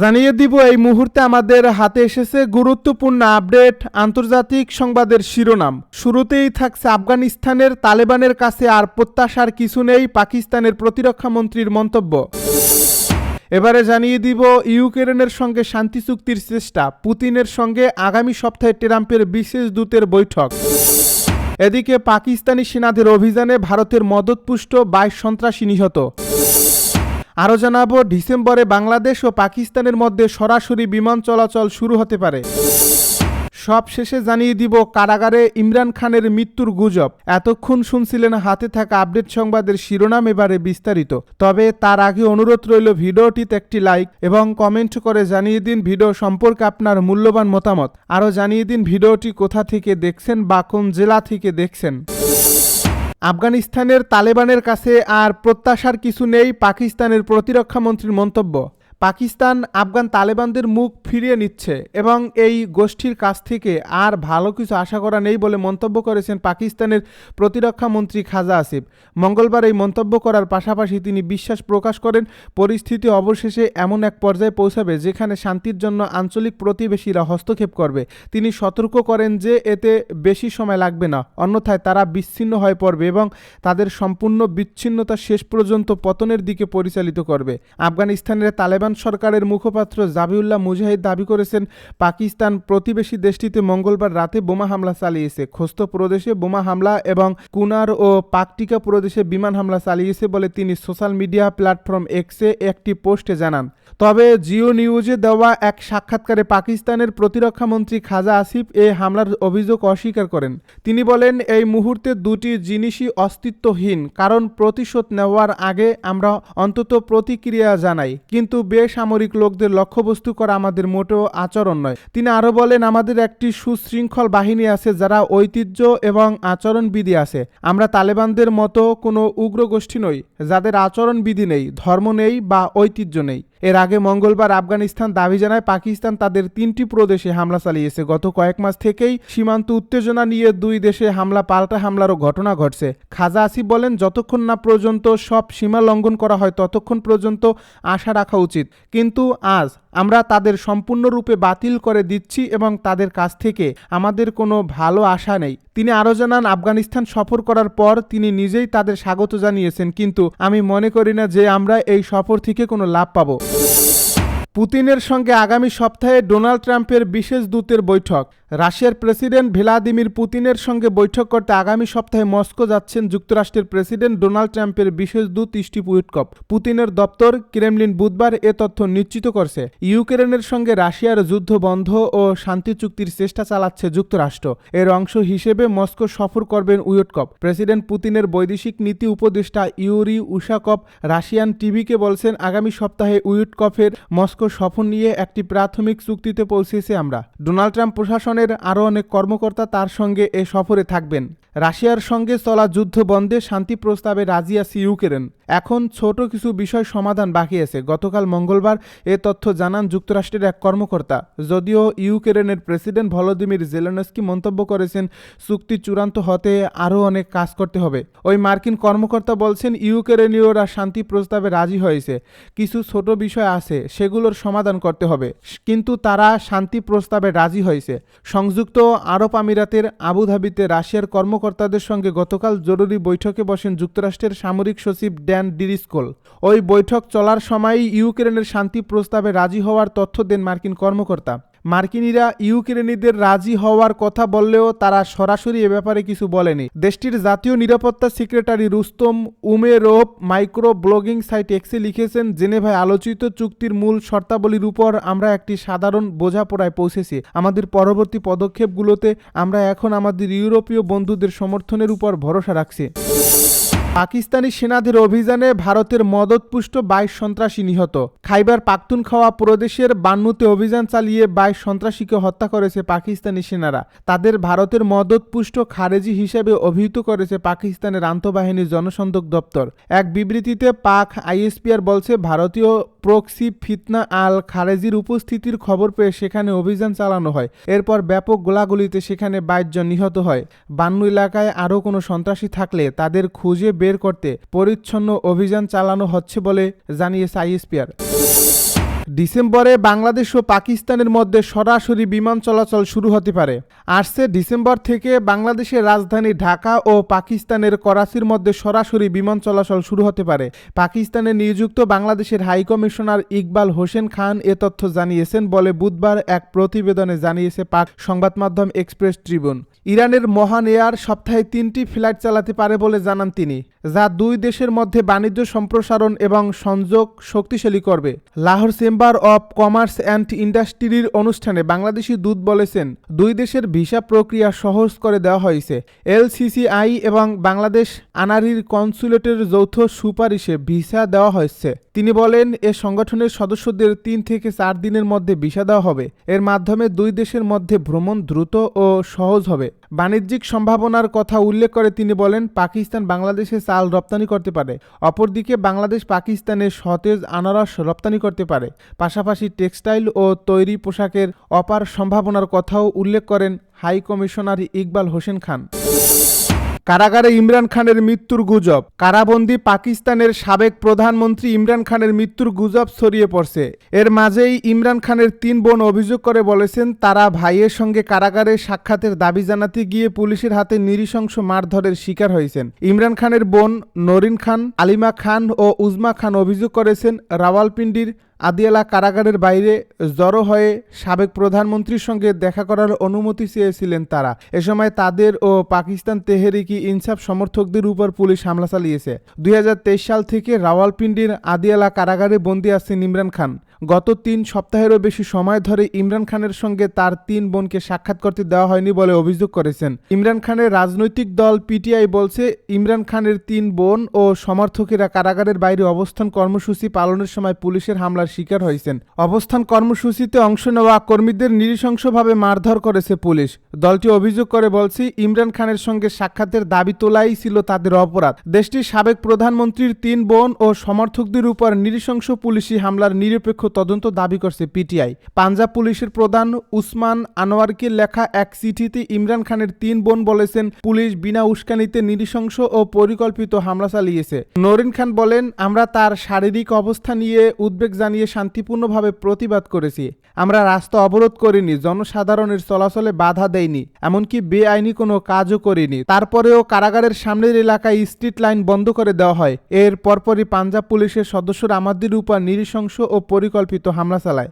জানিয়ে দিব, এই মুহূর্তে আমাদের হাতে এসেছে গুরুত্বপূর্ণ আপডেট, আন্তর্জাতিক সংবাদের শিরোনাম। শুরুতেই থাকছে আফগানিস্তানের তালেবানের কাছে আর প্রত্যাশার কিছু নেই পাকিস্তানের প্রতিরক্ষা মন্ত্রীর মন্তব্য। এবারে জানিয়ে দিব, ইউক্রেনের সঙ্গে শান্তি চুক্তির চেষ্টা, পুতিনের সঙ্গে আগামী সপ্তাহে ট্রাম্পের বিশেষ দূতের বৈঠক। এদিকে পাকিস্তানি সেনাদের অভিযানে ভারতের মদতপুষ্ট বাইশ সন্ত্রাসী নিহত। আরও জানাব, ডিসেম্বরে বাংলাদেশ ও পাকিস্তানের মধ্যে সরাসরি বিমান চলাচল শুরু হতে পারে। সব শেষে জানিয়ে দিব, কারাগারে ইমরান খানের মৃত্যুর গুজব। এতক্ষণ শুনছিলেন হাতে থাকা আপডেট সংবাদের শিরোনাম এবারে বিস্তারিত। তবে তার আগে অনুরোধ রইল ভিডিওটিতে একটি লাইক এবং কমেন্ট করে জানিয়ে দিন ভিডিও সম্পর্কে আপনার মূল্যবান মতামত। আরও জানিয়ে দিন ভিডিওটি কোথা থেকে দেখছেন বা কোন জেলা থেকে দেখছেন। আফগানিস্তানের তালেবানের কাছে আর প্রত্যাশার কিছু নেই পাকিস্তানের প্রতিরক্ষা মন্ত্রীর মন্তব্য। পাকিস্তান, আফগান তালেবানদের মুখ ফিরিয়ে নিচ্ছে এবং এই গোষ্ঠীর কাছ থেকে আর ভালো কিছু আশা করা নেই বলে মন্তব্য করেছেন পাকিস্তানের প্রতিরক্ষা মন্ত্রী খাজা আসিফ। মঙ্গলবার এই মন্তব্য করার পাশাপাশি তিনি বিশ্বাস প্রকাশ করেন, পরিস্থিতি অবশেষে এমন এক পর্যায়ে পৌঁছাবে যেখানে শান্তির জন্য আঞ্চলিক প্রতিবেশীরা হস্তক্ষেপ করবে। তিনি সতর্ক করেন যে এতে বেশি সময় লাগবে না, অন্যথায় তারা বিচ্ছিন্ন হয়ে পড়বে এবং তাদের সম্পূর্ণ বিচ্ছিন্নতা শেষ পর্যন্ত পতনের দিকে পরিচালিত করবে। আফগানিস্তানের তালেবান সরকারের মুখপাত্র জাবিউল্লাহ মুজাহিদ দাবি করেছেন, পাকিস্তান প্রতিবেশী দেশটিতে মঙ্গলবার রাতে বোমা হামলা চালিয়েছে। খোস্ত প্রদেশে বোমা হামলা এবং কুনার ও পাকটিকা প্রদেশে বিমান হামলা চালিয়েছে বলে তিনি সোশ্যাল মিডিয়া প্ল্যাটফর্ম এক্সে একটি পোস্টে জানান। তবে জিও নিউজে দেওয়া এক সাক্ষাৎকারে পাকিস্তানের প্রতিরক্ষা মন্ত্রী খাজা আসিফ এ হামলার অভিযোগ অস্বীকার করেন। তিনি বলেন, এই মুহূর্তে দুটি জিনিসই অস্তিত্বহীন, কারণ প্রতিশোধ নেওয়ার আগে আমরা অন্তত প্রতিক্রিয়া জানাই। কিন্তু বেসামরিক লোকদের লক্ষ্যবস্তু করা আমাদের মোটেও আচরণ নয়। তিনি আরও বলেন, আমাদের একটি সুশৃঙ্খল বাহিনী আছে যারা ঐতিহ্য এবং আচরণবিধি আছে। আমরা তালেবানদের মতো কোনো উগ্র গোষ্ঠী নই, যাদের আচরণবিধি নেই, ধর্ম নেই বা ঐতিহ্য নেই। এর আগে মঙ্গলবার আফগানিস্তান দাবি জানায় পাকিস্তান তাদের তিনটি প্রদেশে হামলা চালিয়েছে। গত কয়েক মাস থেকেই সীমান্ত উত্তেজনা নিয়ে দুই দেশে হামলা, পাল্টা হামলারও ঘটনা ঘটছে। খাজা আসিফ বলেন, যতক্ষণ না পর্যন্ত সব সীমা লঙ্ঘন করা হয়, ততক্ষণ পর্যন্ত আশা রাখা উচিত। কিন্তু আজ আমরা তাদের সম্পূর্ণরূপে বাতিল করে দিচ্ছি এবং তাদের কাছ থেকে আমাদের কোনো ভালো আশা নেই। তিনি আরও জানান, আফগানিস্তান সফর করার পর তিনি নিজেই তাদের স্বাগত জানিয়েছেন, কিন্তু আমি মনে করি না যে আমরা এই সফর থেকে কোনো লাভ পাবো। Thank you. পুতিনের সঙ্গে আগামী সপ্তাহে ডোনাল্ড ট্রাম্পের বিশেষ দূতের বৈঠক। রাশিয়ার প্রেসিডেন্ট ভ্লাদিমির পুতিনের সঙ্গে বৈঠক করতে আগামী সপ্তাহে মস্কো যাচ্ছেন যুক্তরাষ্ট্রের প্রেসিডেন্ট ডোনাল্ড ট্রাম্পের বিশেষ দূত স্টিভ উইটকপ পুতিনের দপ্তর ক্রেমলিন বুধবার এ তথ্য নিশ্চিত করছে। ইউক্রেনের সঙ্গে রাশিয়ার যুদ্ধ বন্ধ ও শান্তি চুক্তির চেষ্টা চালাচ্ছে যুক্তরাষ্ট্র। এর অংশ হিসেবে মস্কো সফর করবেন উইটকপ প্রেসিডেন্ট পুতিনের বৈদেশিক নীতি উপদেষ্টা ইউরি উশাকপ রাশিয়ান টিভিকে বলছেন, আগামী সপ্তাহে উইটকফের মস্কো সফর নিয়ে একটি প্রাথমিক চুক্তিতে পৌঁছেছি আমরা। ডোনাল্ড ট্রাম্প প্রশাসনের আরও অনেক কর্মকর্তা তার সঙ্গে এ সফরে থাকবেন। রাশিয়ার সঙ্গে চলা যুদ্ধ বন্ধে শান্তি প্রস্তাবে রাজি আছে ইউক্রেন। এখন ছোট কিছু বিষয় সমাধান বাকি আছে। গতকাল মঙ্গলবার এ তথ্য জানান যুক্তরাষ্ট্রের এক কর্মকর্তা। যদিও ইউক্রেনের প্রেসিডেন্ট ভলোদিমির জেলেনস্কি মন্তব্য করেছেন, চুক্তি চূড়ান্ত হতে আরও অনেক কাজ করতে হবে। ওই মার্কিন কর্মকর্তা বলছেন, ইউক্রেনীয়রা শান্তি প্রস্তাবে রাজি হয়েছে। কিছু ছোট বিষয় আছে, সেগুলোর সমাধান করতে হবে। কিন্তু তারা শান্তি প্রস্তাবে রাজি হয়েছে। সংযুক্ত আরব আমিরাতের আবুধাবিতে রাশিয়ার কর্মকর্তাদের সঙ্গে গতকাল জরুরি বৈঠকে বসেন যুক্তরাষ্ট্রের সামরিক সচিব ড্যান ডিরিসকোল ওই বৈঠক চলার সময়ই ইউক্রেনের শান্তি প্রস্তাবে রাজি হওয়ার তথ্য দেন মার্কিন কর্মকর্তা। মার্কিনিরা ইউক্রেনীদের রাজি হওয়ার কথা বললেও তারা সরাসরি এ ব্যাপারে কিছু বলেনি। দেশটির জাতীয় নিরাপত্তা secretary Rustem Umerov micro blogging site এক্সে লিখেছেন, জেনেভায় আলোচিত চুক্তির মূল শর্তাবলীর উপর আমরা একটি সাধারণ বোঝাপড়ায় পৌঁছেছি। আমাদের পরবর্তী পদক্ষেপগুলোতে আমরা এখন আমাদের ইউরোপীয় বন্ধুদের সমর্থনের উপর ভরসা রাখছি। পাকিস্তানি সেনাদের অভিযানে ভারতের মদতপুষ্ট বাইশ সন্ত্রাসী নিহত। খাইবার পাখতুনখাওয়া প্রদেশের বান্নুতে অভিযান চালিয়ে বাইশ সন্ত্রাসীকে হত্যা করেছে পাকিস্তানি সেনারা। তাদের ভারতের মদতপুষ্ট খারেজি হিসেবে অভিহিত করেছে পাকিস্তানের আন্তঃবাহিনীর জনসংযোগ দপ্তর। এক বিবৃতিতে পাক আইএসপিআর বলছে, ভারতীয় প্রক্সি ফিতনা আল খারেজির উপস্থিতির খবর পেয়ে সেখানে অভিযান চালানো হয়। এরপর ব্যাপক গোলাগুলিতে সেখানে বাইশ জন নিহত হয়। বান্নু এলাকায় আরও কোনো সন্ত্রাসী থাকলে তাদের খুঁজে বের করতে পরিচ্ছন্ন অভিযান চালানো হচ্ছে বলে জানিয়েছে আইএসপিআর। ডিসেম্বরে বাংলাদেশ ও পাকিস্তানের মধ্যে সরাসরি বিমান চলাচল শুরু হতে পারে। আসছে ডিসেম্বর থেকে বাংলাদেশের রাজধানী ঢাকা ও পাকিস্তানের করাচির মধ্যে সরাসরি বিমান চলাচল শুরু হতে পারে। পাকিস্তানে নিযুক্ত বাংলাদেশের হাই কমিশনার ইকবাল হোসেন খান এ তথ্য জানিয়েছেন বলে বুধবার এক প্রতিবেদনে জানিয়েছে পাক সংবাদ মাধ্যম এক্সপ্রেস ট্রিবিউন ইরানের মহান এয়ার সপ্তাহে তিনটি ফ্লাইট চালাতে পারে বলে জানান তিনি। যা দুই দেশের মধ্যে বাণিজ্য সম্প্রসারণ এবং সংযোগ শক্তিশালী করবে। Lahore chamber of commerce and ইন্ডাস্ট্রির অনুষ্ঠানে বাংলাদেশি দূত বলেছেন, দুই দেশের ভিসা প্রক্রিয়া সহজ করে দেওয়া হয়েছে। এলসিসিআই এবং বাংলাদেশ আনারির কনসুলেটের যৌথ সুপারিশে ভিসা দেওয়া হয়েছে। তিনি বলেন, এ সংগঠনের সদস্যদের তিন থেকে চার দিনের মধ্যে ভিসা দেওয়া হবে। এর মাধ্যমে দুই দেশের মধ্যে ভ্রমণ দ্রুত ও সহজ হবে। বাণিজ্যিক সম্ভাবনার কথা উল্লেখ করে তিনি বলেন, পাকিস্তান বাংলাদেশে চাল রপ্তানি করতে পারে। অপরদিকে বাংলাদেশ পাকিস্তানে সতেজ আনারস রপ্তানি করতে পারে। পাশাপাশি টেক্সটাইল ও তৈরি পোশাকের অপার সম্ভাবনার কথাও উল্লেখ করেন হাই কমিশনার ইকবাল হোসেন খান। কারাগারে ইমরান খানের মৃত্যুর গুজব। কারাবন্দী পাকিস্তানের সাবেক প্রধানমন্ত্রী ইমরান খানের মৃত্যুর গুজব ছড়িয়ে পড়ছে। এর মাঝেই ইমরান খানের তিন বোন অভিযোগ করে বলেছেন, তারা ভাইয়ের সঙ্গে কারাগারে সাক্ষাতের দাবি জানাতে গিয়ে পুলিশের হাতে নিরিশংস মারধরের শিকার হয়েছেন। ইমরান খানের বোন নরিন খান, আলিমা খান ও উজমা খান অভিযোগ করেছেন, রাওয়ালপিন্ডির আদিয়ালা কারাগারের বাইরে জড়ো হয়ে সাবেক প্রধানমন্ত্রীর সঙ্গে দেখা করার অনুমতি চেয়েছিলেন তারা। এ সময় তাদের ও পাকিস্তান তেহরিকি ইনসাফ সমর্থকদের উপর পুলিশ হামলা চালিয়েছে। দুই হাজার তেইশ সাল থেকে রাওয়ালপিন্ডির আদিয়ালা কারাগারে বন্দী আছেন ইমরান খান। গত তিন সপ্তাহেরও বেশি সময় ধরে ইমরান খানের সঙ্গে তার তিন বোনকে সাক্ষাৎ করতে দেওয়া হয়নি বলে অভিযোগ করেছেন। ইমরান খানের রাজনৈতিক দল পিটিআই বলছে, ইমরান খানের তিন বোন ও সমর্থকেরা কারাগারের বাইরে অবস্থান কর্মসূচি পালনের সময় পুলিশের হামলার শিকার হয়েছেন। অবস্থান কর্মসূচিতে অংশ নেওয়া কর্মীদের নৃশংসভাবে মারধর করেছে পুলিশ। দলটি অভিযোগ করে বলছে, ইমরান খানের সঙ্গে সাক্ষাতের দাবি তোলাই ছিল তাদের অপরাধ। দেশটির সাবেক প্রধানমন্ত্রীর তিন বোন ও সমর্থকদের উপর নৃশংস পুলিশি হামলার নিরপেক্ষ তদন্ত দাবি করছে পিটিআই। পাঞ্জাব পুলিশের প্রধান উসমান আনোয়ারকে লেখা এক চিঠিতে ইমরান খানের তিন বোন বলেছেন, পুলিশ বিনা উস্কানিতে নৃশংস ও পরিকল্পিত হামলা চালিয়েছে। নরিন খান বলেন, আমরা তার শারীরিক অবস্থা নিয়ে উদ্বেগ জানিয়ে শান্তিপূর্ণভাবে প্রতিবাদ করেছি। আমরা রাস্তা অবরোধ করিনি, জনসাধারণের চলাচলে বাধা দেয়নি এমনকি বেআইনি কোনো কাজও করিনি। তারপরেও কারাগারের সামনের এলাকায় স্ট্রিট লাইন বন্ধ করে দেওয়া হয়। এর পরপরই পাঞ্জাব পুলিশের সদস্যরা আমাদের উপর নিরিশংস ও পরিকল্পিত হামলা চালায়।